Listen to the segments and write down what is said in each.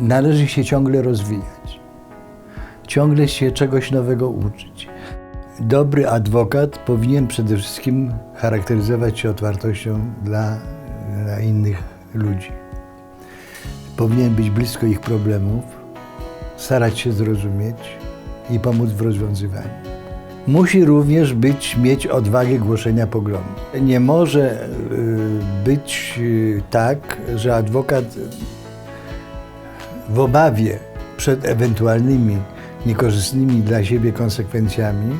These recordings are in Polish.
należy się ciągle rozwijać, ciągle się czegoś nowego uczyć. Dobry adwokat powinien przede wszystkim charakteryzować się otwartością dla, dla innych ludzi. Powinien być blisko ich problemów, starać się zrozumieć i pomóc w rozwiązywaniu. Musi również być, mieć odwagę głoszenia poglądu. Nie może y, być y, tak, że adwokat w obawie przed ewentualnymi niekorzystnymi dla siebie konsekwencjami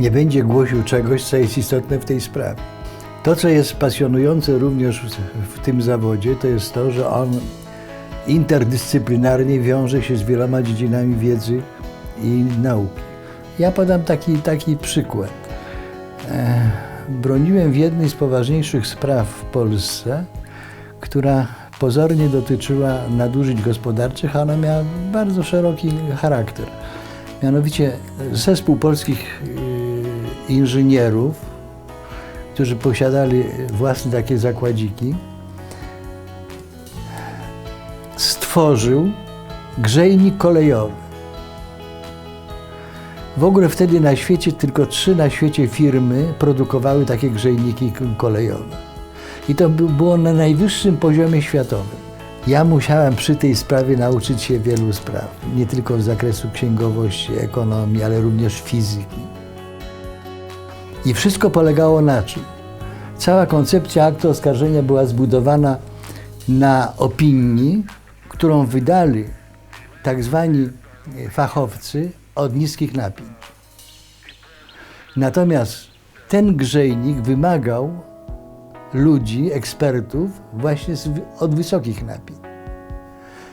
nie będzie głosił czegoś, co jest istotne w tej sprawie. To, co jest pasjonujące również w- tym zawodzie, to jest to, że on interdyscyplinarnie wiąże się z wieloma dziedzinami wiedzy i nauki. Ja podam taki, taki przykład. E, broniłem w jednej z poważniejszych spraw w Polsce, która pozornie dotyczyła nadużyć gospodarczych, a ona miała bardzo szeroki charakter. Mianowicie zespół polskich y, inżynierów, którzy posiadali własne takie zakładziki, stworzył grzejnik kolejowy. W ogóle wtedy na świecie tylko trzy na świecie firmy produkowały takie grzejniki kolejowe. I to by- było na najwyższym poziomie światowym. Ja musiałem przy tej sprawie nauczyć się wielu spraw, nie tylko z zakresu księgowości, ekonomii, ale również fizyki. I wszystko polegało na czym? Cała koncepcja aktu oskarżenia była zbudowana na opinii, którą wydali tak zwani fachowcy od niskich napięć. Natomiast ten grzejnik wymagał ludzi, ekspertów właśnie od wysokich napięć.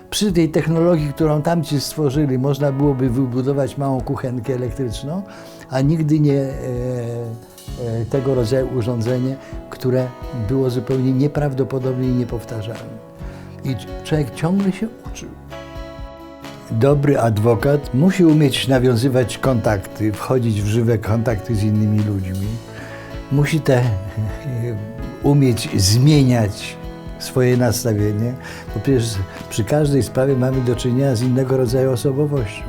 Przy tej technologii, którą tamci stworzyli, można byłoby wybudować małą kuchenkę elektryczną, a nigdy nie e, e, tego rodzaju urządzenie, które było zupełnie nieprawdopodobne i niepowtarzalne. I człowiek ciągle się uczył. Dobry adwokat musi umieć nawiązywać kontakty, wchodzić w żywe kontakty z innymi ludźmi. Musi te e, umieć zmieniać swoje nastawienie, bo przecież przy każdej sprawie mamy do czynienia z innego rodzaju osobowością.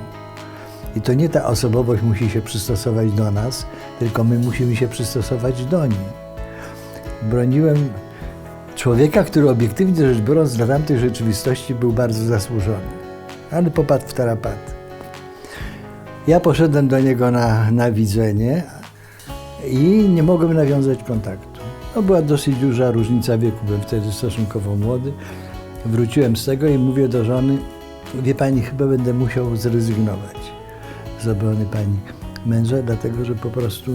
I to nie ta osobowość musi się przystosować do nas, tylko my musimy się przystosować do niej. Broniłem człowieka, który obiektywnie rzecz biorąc dla tamtej rzeczywistości był bardzo zasłużony, ale popadł w tarapaty. Ja poszedłem do niego na, na widzenie i nie mogłem nawiązać kontaktu. No, była dosyć duża różnica wieku, byłem wtedy stosunkowo młody. Wróciłem z tego i mówię do żony, wie pani, chyba będę musiał zrezygnować z obrony pani męża, dlatego że po prostu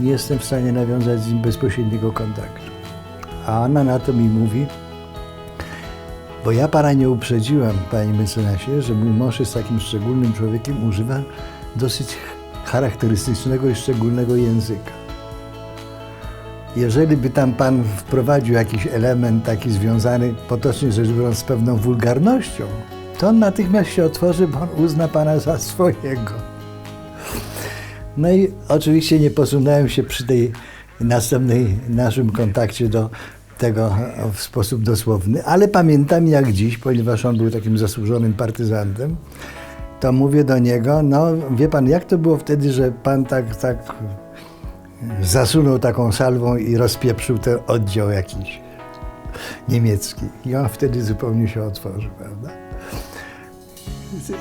nie jestem w stanie nawiązać z nim bezpośredniego kontaktu. A ona na to mi mówi, bo ja pana nie uprzedziłam, panie mecenasie, że mój mąż jest takim szczególnym człowiekiem, używa dosyć charakterystycznego i szczególnego języka. Jeżeli by tam pan wprowadził jakiś element taki związany, potocznie rzecz biorąc, z pewną wulgarnością, to on natychmiast się otworzy, bo on uzna pana za swojego. No i oczywiście nie posunąłem się przy tej następnej naszym kontakcie do tego w sposób dosłowny, ale pamiętam jak dziś, ponieważ on był takim zasłużonym partyzantem, to mówię do niego, no wie pan, jak to było wtedy, że pan tak, tak zasunął taką salwą i rozpieprzył ten oddział jakiś niemiecki. I on wtedy zupełnie się otworzył, prawda?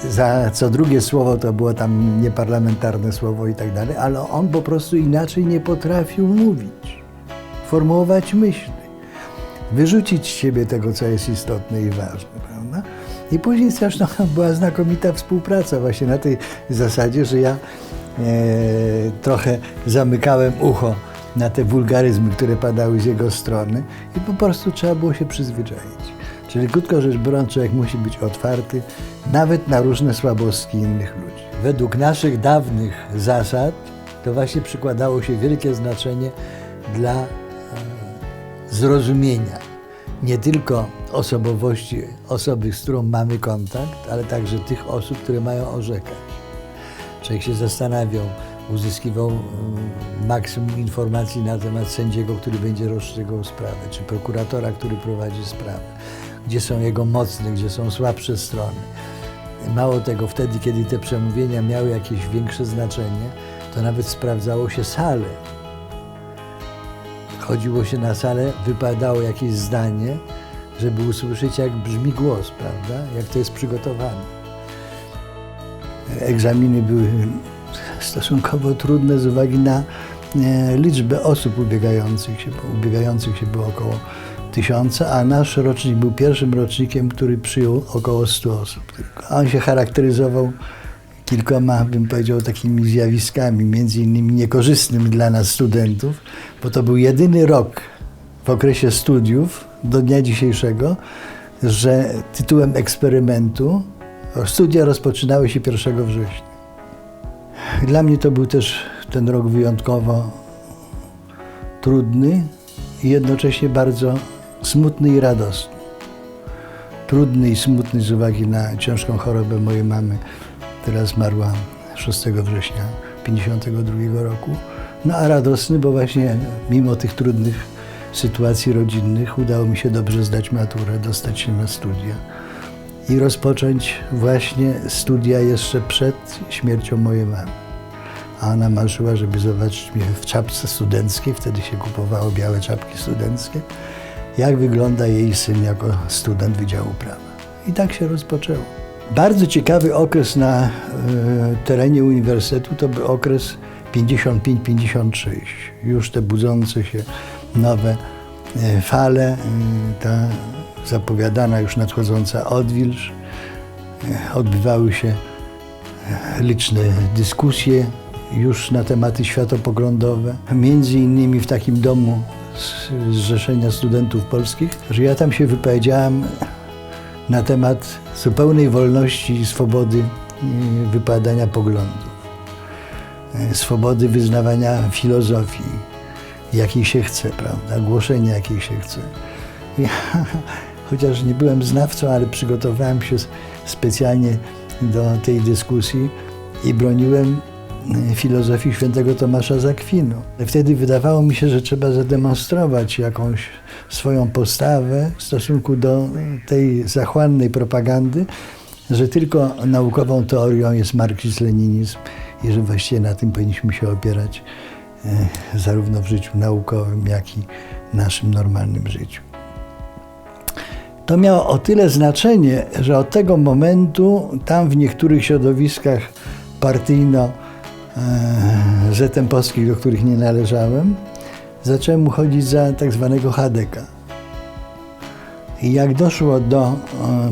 Za co drugie słowo to było tam nieparlamentarne słowo i tak dalej, ale on po prostu inaczej nie potrafił mówić, formułować myśli, wyrzucić z siebie tego, co jest istotne i ważne, prawda? I później zresztą była znakomita współpraca właśnie na tej zasadzie, że ja trochę zamykałem ucho na te wulgaryzmy, które padały z jego strony i po prostu trzeba było się przyzwyczaić. Czyli krótko rzecz biorąc, człowiek musi być otwarty nawet na różne słabostki innych ludzi. Według naszych dawnych zasad to właśnie przykładało się wielkie znaczenie dla e, zrozumienia nie tylko osobowości osoby, z którą mamy kontakt, ale także tych osób, które mają orzekać. Człowiek się zastanawiał, uzyskiwał mm, maksimum informacji na temat sędziego, który będzie rozstrzygał sprawę, czy prokuratora, który prowadzi sprawę, gdzie są jego mocne, gdzie są słabsze strony. Mało tego, wtedy, kiedy te przemówienia miały jakieś większe znaczenie, to nawet sprawdzało się salę. Chodziło się na salę, wypadało jakieś zdanie, żeby usłyszeć, jak brzmi głos, prawda? Jak to jest przygotowane. Egzaminy były stosunkowo trudne z uwagi na e, liczbę osób ubiegających się, ubiegających się było około tysiąca, a nasz rocznik był pierwszym rocznikiem, który przyjął około 100 osób. On się charakteryzował kilkoma, bym powiedział, takimi zjawiskami, między innymi niekorzystnym dla nas studentów, bo to był jedyny rok w okresie studiów do dnia dzisiejszego, że tytułem eksperymentu studia rozpoczynały się 1 września. Dla mnie to był też ten rok wyjątkowo trudny i jednocześnie bardzo smutny i radosny. Trudny i smutny z uwagi na ciężką chorobę mojej mamy, która zmarła 6 września 1952 roku. No a radosny, bo właśnie mimo tych trudnych sytuacji rodzinnych udało mi się dobrze zdać maturę, dostać się na studia i rozpocząć właśnie studia jeszcze przed śmiercią mojej mamy. A ona marzyła, żeby zobaczyć mnie w czapce studenckiej, wtedy się kupowało białe czapki studenckie, jak wygląda jej syn jako student Wydziału Prawa. I tak się rozpoczęło. Bardzo ciekawy okres na y, terenie uniwersytetu to był okres 55-56. Już te budzące się nowe y, fale, y, ta zapowiadana już nadchodząca odwilż. Odbywały się liczne dyskusje już na tematy światopoglądowe. Między innymi w takim domu Zrzeszenia Studentów Polskich, że ja tam się wypowiedziałem na temat zupełnej wolności i swobody wypowiadania poglądów, swobody wyznawania filozofii, jakiej się chce, prawda, głoszenia jakiej się chce. Ja, chociaż nie byłem znawcą, ale przygotowałem się specjalnie do tej dyskusji i broniłem e, filozofii świętego Tomasza Zakwinu. Wtedy wydawało mi się, że trzeba zademonstrować jakąś swoją postawę w stosunku do tej zachłannej propagandy, że tylko naukową teorią jest marksizm-leninizm i że właściwie na tym powinniśmy się opierać e, zarówno w życiu naukowym, jak i naszym normalnym życiu. To miało o tyle znaczenie, że od tego momentu tam w niektórych środowiskach partyjno e, zetempowskich, do których nie należałem, zacząłem uchodzić za tak zwanego HDK. I jak doszło do, e,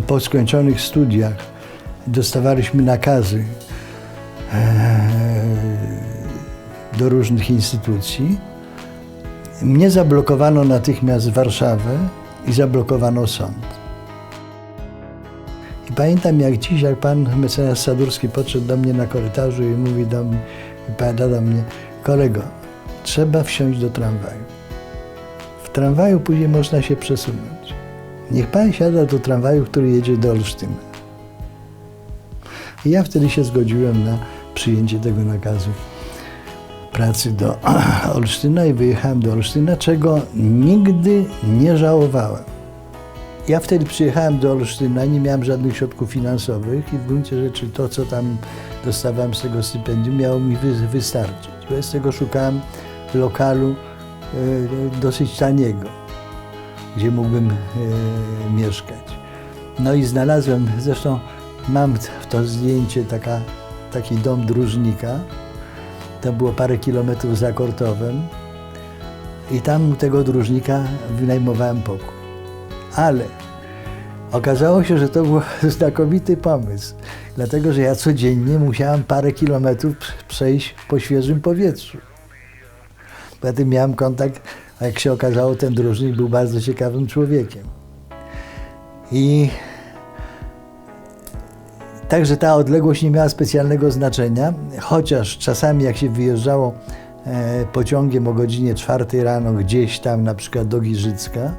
po skończonych studiach, dostawaliśmy nakazy e, do różnych instytucji, mnie zablokowano natychmiast Warszawę i zablokowano sąd. I pamiętam jak dziś, jak pan mecenas Sadurski podszedł do mnie na korytarzu i mówi do mnie, i powiada do mnie, kolego, trzeba wsiąść do tramwaju. W tramwaju później można się przesunąć. Niech pan siada do tramwaju, który jedzie do Olsztyna. I ja wtedy się zgodziłem na przyjęcie tego nakazu pracy do Olsztyna i wyjechałem do Olsztyna, czego nigdy nie żałowałem. Ja wtedy przyjechałem do Olsztyna, nie miałem żadnych środków finansowych i w gruncie rzeczy to, co tam dostawałem z tego stypendium, miało mi wystarczyć. Bez tego szukałem lokalu e, dosyć taniego, gdzie mógłbym e, mieszkać. No i znalazłem, zresztą mam to zdjęcie, taka, taki dom dróżnika, to było parę kilometrów za Kortowem i tam u tego dróżnika wynajmowałem pokój. Ale okazało się, że to był znakomity pomysł, dlatego że ja codziennie musiałem parę kilometrów przejść po świeżym powietrzu. Poza tym miałem kontakt, a jak się okazało, ten dróżnik był bardzo ciekawym człowiekiem. I Także ta odległość nie miała specjalnego znaczenia, chociaż czasami jak się wyjeżdżało e, pociągiem o godzinie 4 rano gdzieś tam na przykład do Giżycka,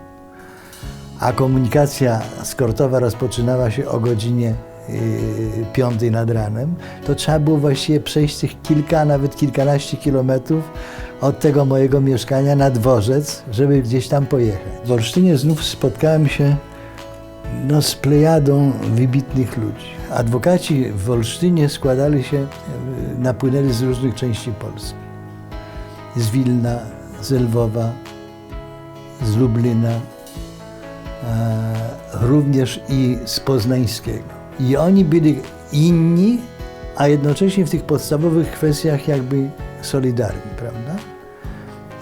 a komunikacja skortowa rozpoczynała się o godzinie 5 e, nad ranem, to trzeba było właściwie przejść tych kilka, nawet kilkanaście kilometrów od tego mojego mieszkania na dworzec, żeby gdzieś tam pojechać. W Olsztynie znów spotkałem się no, z plejadą wybitnych ludzi. Adwokaci w Olsztynie składali się, e, napłynęli z różnych części Polski. Z Wilna, z Lwowa, z Lublina, e, również i z Poznańskiego. I oni byli inni, a jednocześnie w tych podstawowych kwestiach jakby solidarni, prawda?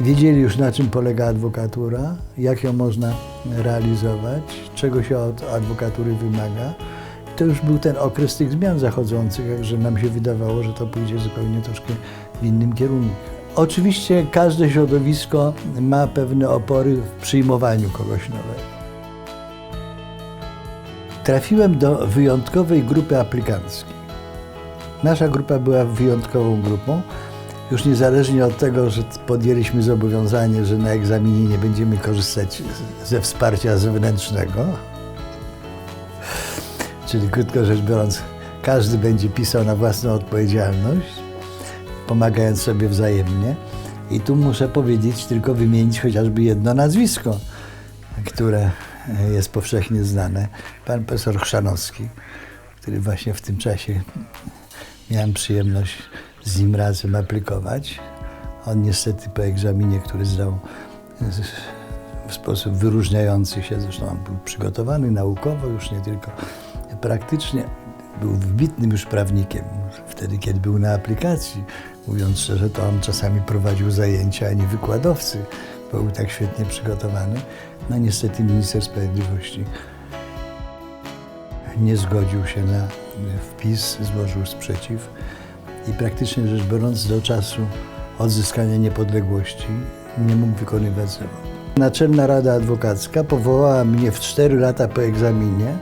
Wiedzieli już na czym polega adwokatura, jak ją można realizować, czego się od adwokatury wymaga. To już był ten okres tych zmian zachodzących, że nam się wydawało, że to pójdzie zupełnie troszkę w innym kierunku. Oczywiście każde środowisko ma pewne opory w przyjmowaniu kogoś nowego. Trafiłem do wyjątkowej grupy aplikanckiej. Nasza grupa była wyjątkową grupą. Już niezależnie od tego, że podjęliśmy zobowiązanie, że na egzaminie nie będziemy korzystać ze wsparcia zewnętrznego, czyli krótko rzecz biorąc, każdy będzie pisał na własną odpowiedzialność, pomagając sobie wzajemnie. I tu muszę powiedzieć, tylko wymienić chociażby jedno nazwisko, które jest powszechnie znane. Pan profesor Chrzanowski, który właśnie w tym czasie miałem przyjemność z nim razem aplikować. On niestety po egzaminie, który zdał w sposób wyróżniający się, zresztą on był przygotowany naukowo, już nie tylko praktycznie, był wybitnym już prawnikiem. Wtedy, kiedy był na aplikacji, mówiąc szczerze, to on czasami prowadził zajęcia, a nie wykładowcy, bo był tak świetnie przygotowany. No niestety minister sprawiedliwości nie zgodził się na wpis, złożył sprzeciw i praktycznie rzecz biorąc do czasu odzyskania niepodległości nie mógł wykonywać zawodu. Naczelna Rada Adwokacka powołała mnie w cztery lata po egzaminie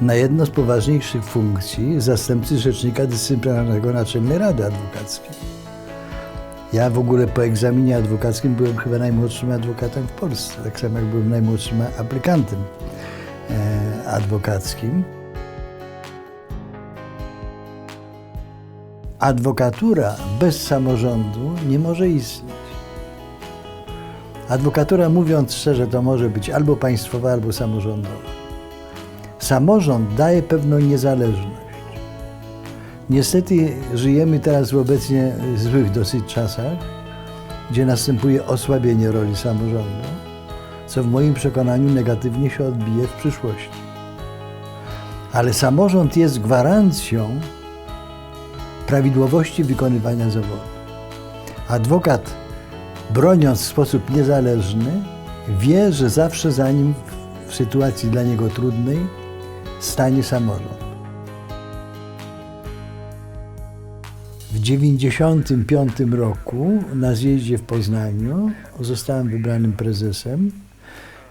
na jedno z poważniejszych funkcji zastępcy Rzecznika Dyscyplinarnego Naczelnej Rady Adwokackiej. Ja w ogóle po egzaminie adwokackim byłem chyba najmłodszym adwokatem w Polsce, tak samo jak byłem najmłodszym aplikantem e, adwokackim. Adwokatura bez samorządu nie może istnieć. Adwokatura, mówiąc szczerze, to może być albo państwowa, albo samorządowa. Samorząd daje pewną niezależność. Niestety żyjemy teraz w obecnie złych dosyć czasach, gdzie następuje osłabienie roli samorządu, co w moim przekonaniu negatywnie się odbije w przyszłości. Ale samorząd jest gwarancją prawidłowości wykonywania zawodu. Adwokat, broniąc w sposób niezależny, wie, że zawsze za nim w sytuacji dla niego trudnej stanie samorząd. W 1995 roku na zjeździe w Poznaniu zostałem wybranym prezesem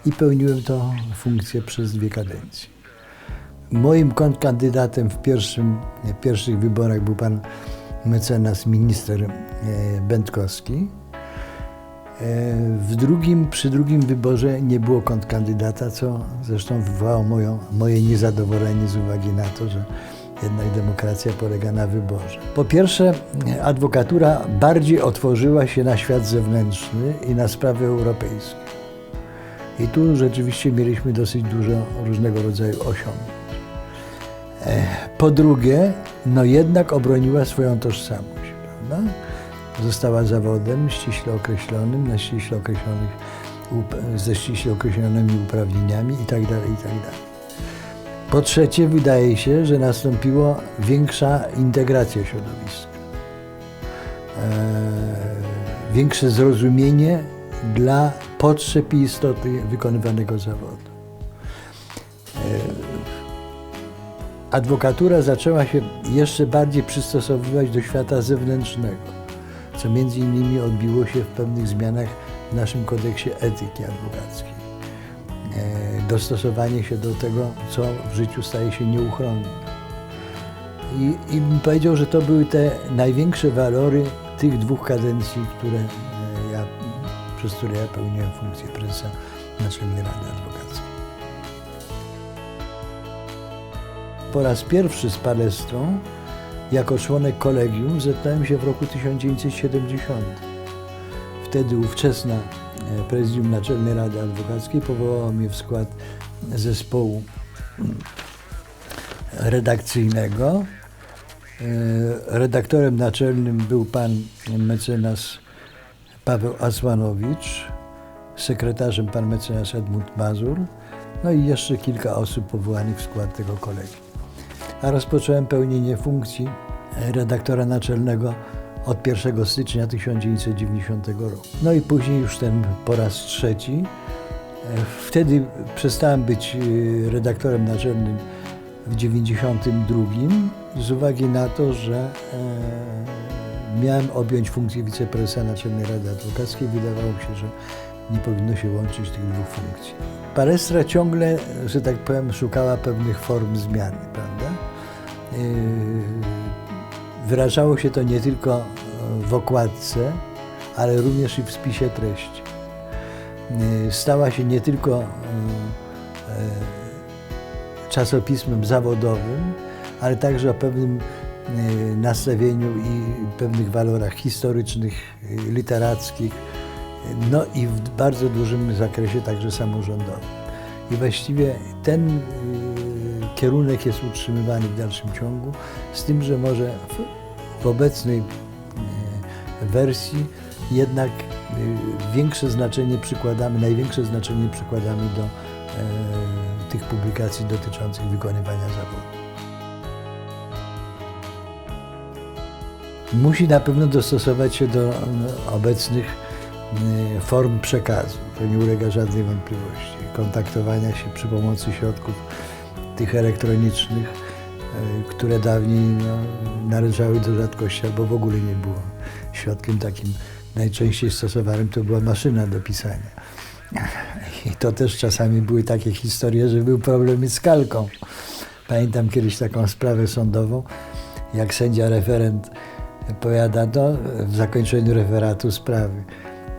i pełniłem tę funkcję przez dwie kadencje. Moim kontrkandydatem w pierwszym, pierwszych wyborach był pan mecenas minister e, Będkowski. E, w drugim, przy drugim wyborze nie było kontrkandydata, co zresztą wywołało moją, moje niezadowolenie z uwagi na to, że jednak demokracja polega na wyborze. Po pierwsze, adwokatura bardziej otworzyła się na świat zewnętrzny i na sprawy europejskie. I tu rzeczywiście mieliśmy dosyć dużo różnego rodzaju osiągnięć. Po drugie, no jednak obroniła swoją tożsamość, prawda? Została zawodem ściśle określonym, na ściśle określonych, ze ściśle określonymi uprawnieniami itd., itd. Po trzecie, wydaje się, że nastąpiła większa integracja środowiska. Eee, większe zrozumienie dla potrzeb i istoty wykonywanego zawodu. Adwokatura zaczęła się jeszcze bardziej przystosowywać do świata zewnętrznego, co między innymi odbiło się w pewnych zmianach w naszym kodeksie etyki adwokackiej. E, dostosowanie się do tego, co w życiu staje się nieuchronne. I, I bym powiedział, że to były te największe walory tych dwóch kadencji, które e, ja, przez które ja pełniłem funkcję prezesa Naczelnej Rady Adwokackiej. Po raz pierwszy z Palestrą jako członek kolegium zetknąłem się w roku 1970. Wtedy ówczesna Prezydium Naczelnej Rady Adwokackiej powołało mnie w skład zespołu redakcyjnego. E, Redaktorem naczelnym był pan mecenas Paweł Asłanowicz, sekretarzem pan mecenas Edmund Mazur, no i jeszcze kilka osób powołanych w skład tego kolegium. A rozpocząłem pełnienie funkcji redaktora naczelnego od 1 stycznia 1990 roku. No i później już ten po raz trzeci. Wtedy przestałem być e, redaktorem naczelnym w 1992 z uwagi na to, że e, miałem objąć funkcję wiceprezesa Naczelnej Rady Adwokackiej. Wydawało się, że nie powinno się łączyć tych dwóch funkcji. Palestra ciągle, że tak powiem, szukała pewnych form zmiany, prawda? Yy, Wyrażało się to nie tylko e, w okładce, ale również i w spisie treści. Yy, Stała się nie tylko e, e, czasopismem zawodowym, ale także o pewnym nastawieniu i pewnych walorach historycznych, literackich, no i w bardzo dużym zakresie także samorządowym. I właściwie ten kierunek jest utrzymywany w dalszym ciągu, z tym, że może w, w obecnej e, wersji jednak e, większe znaczenie przykładamy, największe znaczenie przykładamy do e, tych publikacji dotyczących wykonywania zawodu. Musi na pewno dostosować się do no, obecnych e, form przekazu. To nie ulega żadnej wątpliwości. Kontaktowania się przy pomocy środków tych elektronicznych, e, które dawniej no, należały do rzadkości albo w ogóle nie było. Środkiem takim najczęściej stosowanym to była maszyna do pisania. I to też czasami były takie historie, że był problem z kalką. Pamiętam kiedyś taką sprawę sądową, jak sędzia referent powiada no, w zakończeniu referatu sprawy.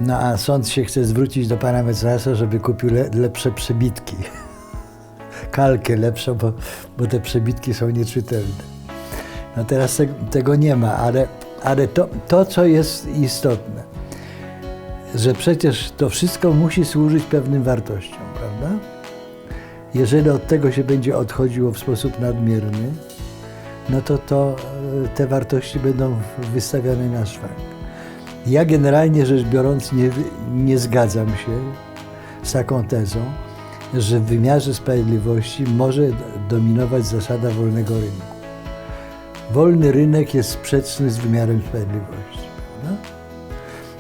No a sąd się chce zwrócić do pana mecenasa, żeby kupił le, lepsze przebitki. Kalkę lepszą, bo, bo te przebitki są nieczytelne. No teraz te, tego nie ma, ale, ale to, to, co jest istotne, że przecież to wszystko musi służyć pewnym wartościom, prawda? Jeżeli od tego się będzie odchodziło w sposób nadmierny, no to, to e, te wartości będą wystawiane na szwank. Ja generalnie rzecz biorąc nie, nie zgadzam się z taką tezą, że w wymiarze sprawiedliwości może dominować zasada wolnego rynku. Wolny rynek jest sprzeczny z wymiarem sprawiedliwości. Prawda?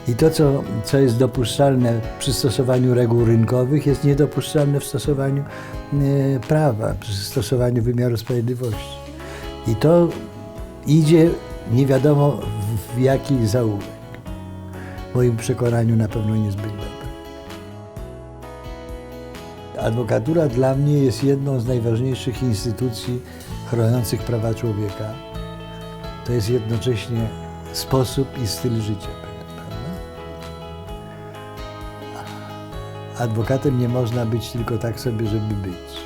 I to, co, co jest dopuszczalne przy stosowaniu reguł rynkowych, jest niedopuszczalne w stosowaniu e, prawa, przy stosowaniu wymiaru sprawiedliwości. I to idzie nie wiadomo w, w jaki zaułek. W moim przekonaniu na pewno niezbyt Adwokatura dla mnie jest jedną z najważniejszych instytucji chroniących prawa człowieka. To jest jednocześnie sposób i styl życia. Adwokatem nie można być tylko tak sobie, żeby być.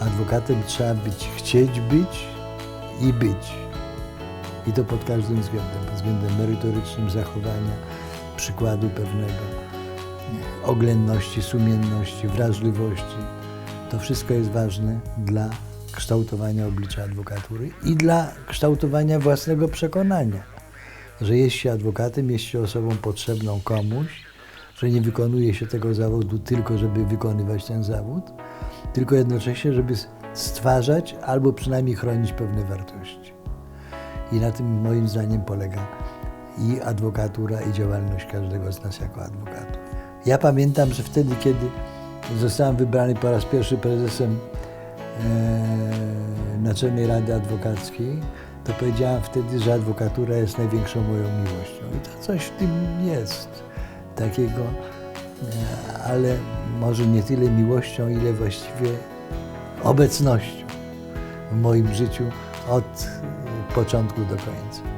Adwokatem trzeba być, chcieć być i być. I to pod każdym względem, pod względem merytorycznym zachowania, przykładu pewnego, oględności, sumienności, wrażliwości. To wszystko jest ważne dla kształtowania oblicza adwokatury i dla kształtowania własnego przekonania, że jest się adwokatem, jest się osobą potrzebną komuś, że nie wykonuje się tego zawodu tylko, żeby wykonywać ten zawód, tylko jednocześnie, żeby stwarzać albo przynajmniej chronić pewne wartości. I na tym moim zdaniem polega i adwokatura, i działalność każdego z nas jako adwokatów. Ja pamiętam, że wtedy, kiedy zostałem wybrany po raz pierwszy prezesem e, Naczelnej Rady Adwokackiej, to powiedziałam wtedy, że adwokatura jest największą moją miłością. I to coś w tym jest takiego, e, ale może nie tyle miłością, ile właściwie obecnością w moim życiu od początku do końca.